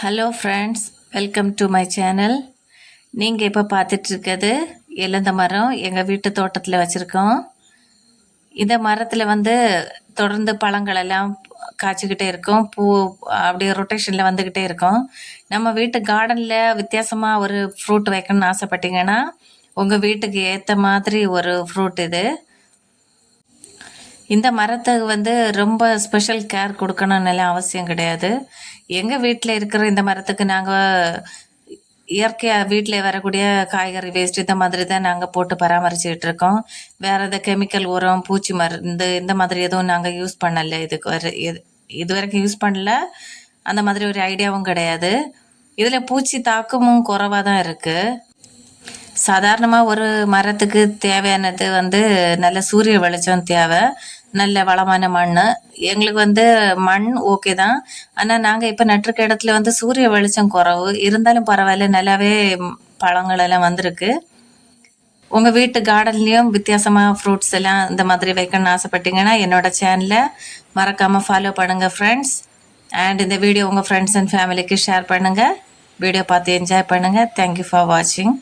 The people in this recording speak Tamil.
Hello friends welcome to my channel நீங்கள் இப்போ பார்த்துட்ருக்கிறது இலந்த மரம் எங்கள் வீட்டு தோட்டத்தில் வச்சுருக்கோம். இந்த மரத்தில் வந்து தொடர்ந்து பழங்கள் எல்லாம் காய்ச்சிக்கிட்டே இருக்கும். பூ அப்படியே ரொட்டேஷனில் வந்துக்கிட்டே இருக்கும். நம்ம வீட்டு கார்டனில் வித்தியாசமாக ஒரு ஃப்ரூட் வைக்கணும்னு ஆசைப்பட்டீங்கன்னா உங்கள் வீட்டுக்கு ஏற்ற மாதிரி ஒரு ஃப்ரூட் இது. இந்த மரத்துக்கு வந்து ரொம்ப ஸ்பெஷல் கேர் கொடுக்கணும்னு அவசியம் கிடையாது. எங்கள் வீட்டில் இருக்கிற இந்த மரத்துக்கு நாங்கள் இயற்கையாக வீட்டில் வரக்கூடிய காய்கறி வேஸ்ட் இந்த மாதிரி தான் நாங்கள் போட்டு பராமரிச்சுக்கிட்டு இருக்கோம். வேறு எதாவது கெமிக்கல் உரம் பூச்சி மருந்து இந்த மாதிரி எதுவும் நாங்கள் யூஸ் பண்ணலை இதுக்கு வர. இது இது வரைக்கும் யூஸ் பண்ணல. அந்த மாதிரி ஒரு ஐடியாவும் கிடையாது. இதில் பூச்சி தாக்கமும் குறைவாக தான் இருக்குது சாதாரணமாக ஒரு மரத்துக்கு தேவையானது வந்து நல்ல சூரிய வெளிச்சம் தேவை நல்ல வளமான மண் எங்களுக்கு வந்து மண் ஓகே தான். ஆனால் நாங்கள் இப்போ நட்டுருக்க இடத்துல வந்து சூரிய வெளிச்சம் குறவு. இருந்தாலும் பரவாயில்ல நல்லாவே பழங்கள் எல்லாம் வந்திருக்கு. உங்கள் வீட்டு கார்டன்லேயும் வித்தியாசமாக ஃப்ரூட்ஸ் எல்லாம் இந்த மாதிரி வைக்கணும்னு ஆசைப்பட்டீங்கன்னா என்னோட சேனலை மறக்காமல் ஃபாலோ பண்ணுங்கள் ஃப்ரெண்ட்ஸ் அண்ட் இந்த வீடியோ உங்கள் ஃப்ரெண்ட்ஸ் அண்ட் ஃபேமிலிக்கு ஷேர் பண்ணுங்கள் வீடியோ பார்த்து என்ஜாய் பண்ணுங்கள் தேங்க்யூ ஃபார் வாட்சிங்